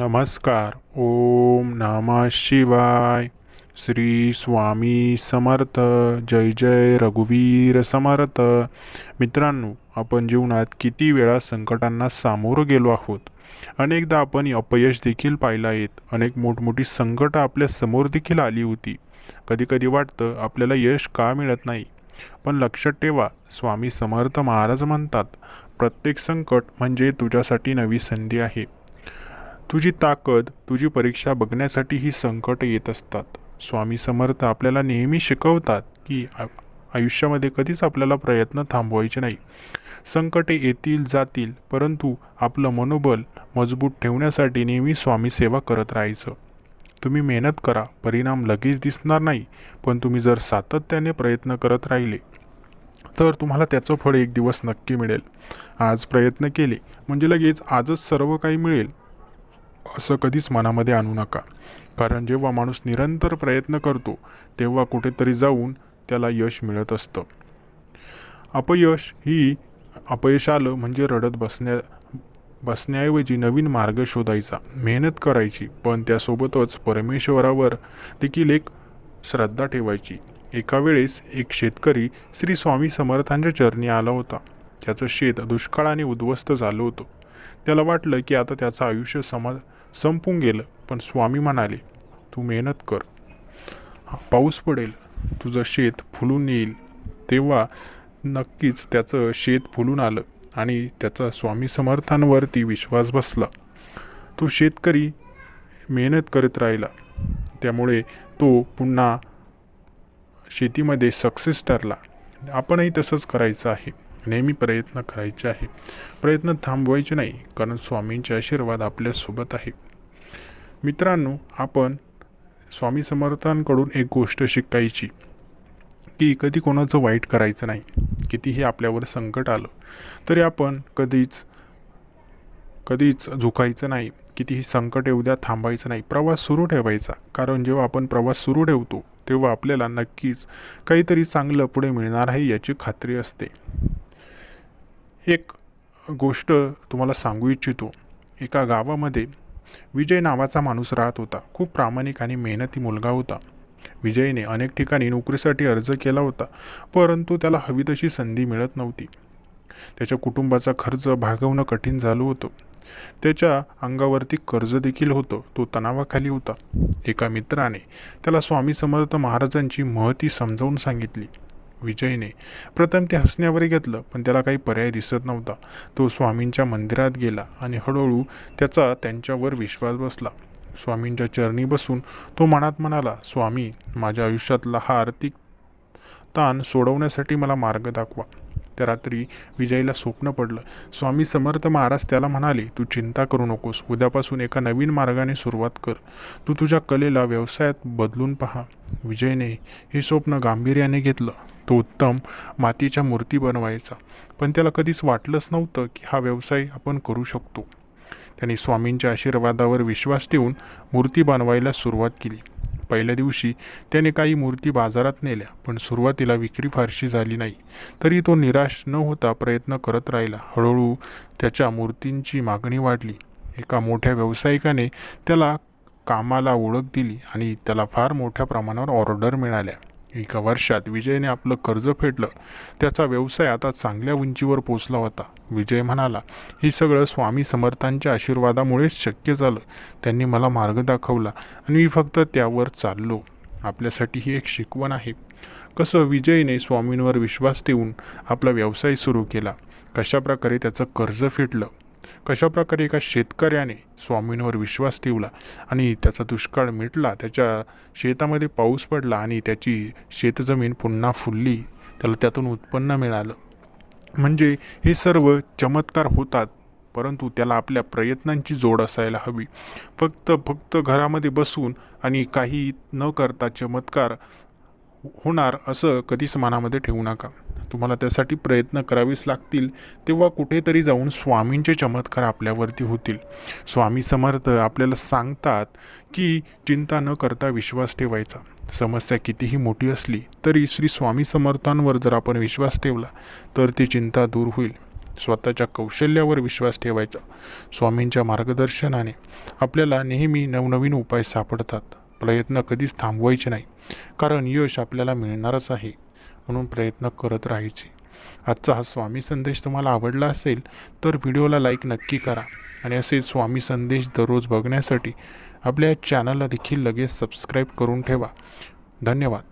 नमस्कार. ओम नमः शिवाय. श्री स्वामी समर्थ. जय जय रघुवीर समर्थ. मित्रांनो आपण जीवनात किती वेळा संकटांना सामोरं गेलो आहोत? अनेकदा आपण अपयश देखील पाहिलं आहेत. अनेक मोठमोठी संकटं आपल्यासमोर देखील आली होती. कधीकधी वाटतं आपल्याला यश का मिळत नाही? पण लक्षात ठेवा स्वामी समर्थ महाराज म्हणतात प्रत्येक संकट म्हणजे तुझ्यासाठी नवी संधी आहे. तुझी ताकद तुझी परीक्षा बघण्यासाठी ही संकट येत असतात. स्वामी समर्थ आपल्याला नेहमी शिकवतात की आ- आयुष्यामध्ये कधीच आपल्याला प्रयत्न थांबवायचे नाही. संकटे येतील जातील परंतु आपलं मनोबल मजबूत ठेवण्यासाठी नेहमी स्वामी सेवा करत राहायचं. तुम्ही मेहनत करा परिणाम लगेच दिसणार नाही पण तुम्ही जर सातत्याने प्रयत्न करत राहिले तर तुम्हाला त्याचं फळ एक दिवस नक्की मिळेल. आज प्रयत्न केले म्हणजे लगेच आजच सर्व काही मिळेल. असं कधीच मनामध्ये आणू नका. कारण जेव्हा माणूस निरंतर प्रयत्न करतो तेव्हा कुठेतरी जाऊन त्याला यश मिळत असतं. अपयश ही अपयश आलं म्हणजे रडत बसण्या बसण्याऐवजी नवीन मार्ग शोधायचा मेहनत करायची पण त्यासोबतच परमेश्वरावर देखील एक श्रद्धा ठेवायची. एका वेळेस एक शेतकरी श्री स्वामी समर्थांच्या चरणी आला होता. त्याचं शेत दुष्काळाने उद्ध्वस्त झालं होतं. त्याला वाटलं की आता त्याचं आयुष्य सम संपून गेलं. पण स्वामी म्हणाले तू मेहनत कर. पाऊस पडेल. तुझं शेत फुलून येईल. तेव्हा नक्कीच त्याचं शेत फुलून आलं आणि त्याचा स्वामी समर्थांवरती विश्वास बसला. तो शेतकरी मेहनत करत राहिला. त्यामुळे तो पुन्हा शेतीमध्ये सक्सेस ठरला. आपणही तसंच करायचं आहे. नेहमी प्रयत्न करायचे आहे. प्रयत्न थांबवायचे नाही कारण स्वामींचे आशीर्वाद आपल्यासोबत आहे. मित्रांनो आपण स्वामी समर्थांकडून एक गोष्ट शिकायची की कधी कोणाचं वाईट करायचं नाही. कितीही आपल्यावर संकट आलं तरी आपण कधीच कधीच झुकायचं नाही. कितीही संकट येऊ द्या थांबायचं नाही. प्रवास सुरू ठेवायचा. कारण जेव्हा आपण प्रवास सुरू ठेवतो तेव्हा आपल्याला नक्कीच काहीतरी चांगलं पुढे मिळणार आहे याची खात्री असते. एक गोष्ट तुम्हाला सांगू इच्छितो. एका गावामध्ये विजय नावाचा माणूस राहत होता. खूप प्रामाणिक आणि मेहनती मुलगा होता. विजयने अनेक ठिकाणी नोकरीसाठी अर्ज केला होता परंतु त्याला हवी तशी संधी मिळत नव्हती. त्याच्या कुटुंबाचा खर्च भागवणं कठीण झालं होतं. त्याच्या अंगावरती कर्ज देखील होतं. तो तणावाखाली होता. एका मित्राने त्याला स्वामी समर्थ महाराजांची महती समजावून सांगितली. विजयने. प्रथम ते हसण्यावर घेतलं पण त्याला काही पर्याय दिसत नव्हता. तो स्वामींच्या मंदिरात गेला आणि हळूहळू त्याचा त्यांच्यावर विश्वास बसला. स्वामींच्या चरणी बसून तो मनात म्हणाला स्वामी माझ्या आयुष्यातला हा आर्थिक ताण सोडवण्यासाठी मला मार्ग दाखवा. त्या रात्री विजयला स्वप्न पडलं. स्वामी समर्थ महाराज त्याला म्हणाले तू चिंता करू नकोस उद्यापासून एका नवीन मार्गाने सुरुवात कर. तू तुझ्या कलेला व्यवसायात बदलून पहा. विजयने हे स्वप्न गांभीर्याने घेतलं. तो उत्तम मातीच्या मूर्ती बनवायचा. पण त्याला कधीच वाटलंच नव्हतं की हा व्यवसाय आपण करू शकतो. त्यांनी स्वामींच्या आशीर्वादावर विश्वास ठेवून मूर्ती बनवायला सुरुवात केली. पहिल्या दिवशी त्याने काही मूर्ती बाजारात नेल्या पण सुरुवातीला विक्री फारशी झाली नाही. तरी तो निराश न होता प्रयत्न करत राहिला. हळूहळू त्याच्या मूर्तींची मागणी वाढली. एका मोठ्या व्यावसायिकाने त्याला कामाला ओळख दिली आणि त्याला फार मोठ्या प्रमाणावर ऑर्डर मिळाल्या. एका वर्षात विजयने आपलं कर्ज फेडलं. त्याचा व्यवसाय आता चांगल्या उंचीवर पोचला होता. विजय म्हणाला हे सगळं स्वामी समर्थांच्या आशीर्वादामुळेच शक्य झालं. त्यांनी मला मार्ग दाखवला आणि मी फक्त त्यावर चाललो. आपल्यासाठी ही एक शिकवण आहे. कसं विजयने स्वामींवर विश्वास ठेवून आपला व्यवसाय सुरू केला? कशाप्रकारे त्याचं कर्ज फेडलं? कशाप्रकारे एका शेतकऱ्याने स्वामींवर विश्वास ठेवला आणि त्याचा दुष्काळ मिटला त्याच्या शेतामध्ये पाऊस पडला आणि त्याची शेतजमीन पुन्हा फुलली त्याला त्यातून उत्पन्न मिळालं. म्हणजे हे सर्व चमत्कार होतात परंतु त्याला आपल्या प्रयत्नांची जोड असायला हवी. फक्त फक्त घरामध्ये बसून आणि काही न करता चमत्कार होणार असं कधीच मनामध्ये ठेवू नका. तुम्हाला त्यासाठी प्रयत्न करावेच लागतील तेव्हा कुठेतरी जाऊन स्वामींचे चमत्कार आपल्यावरती होतील. स्वामी समर्थ आपल्याला सांगतात की चिंता न करता विश्वास ठेवायचा. समस्या कितीही मोठी असली तरी श्री स्वामी समर्थांवर जर आपण विश्वास ठेवला तर ती चिंता दूर होईल. स्वतःच्या कौशल्यावर विश्वास ठेवायचा. स्वामींच्या मार्गदर्शनाने आपल्याला नेहमी नवनवीन उपाय सापडतात. प्रयत्न कधीच थांबवायचे नाही. कारण यश आपल्याला मिळणारच आहे म्हणून प्रयत्न करत राहायचे. आजचा हा स्वामी संदेश तुम्हाला आवडला असेल तर व्हिडिओला लाईक नक्की करा आणि असे स्वामी संदेश दररोज बघण्यासाठी आपल्या चॅनलला देखील लगेच सबस्क्राईब करून ठेवा. धन्यवाद.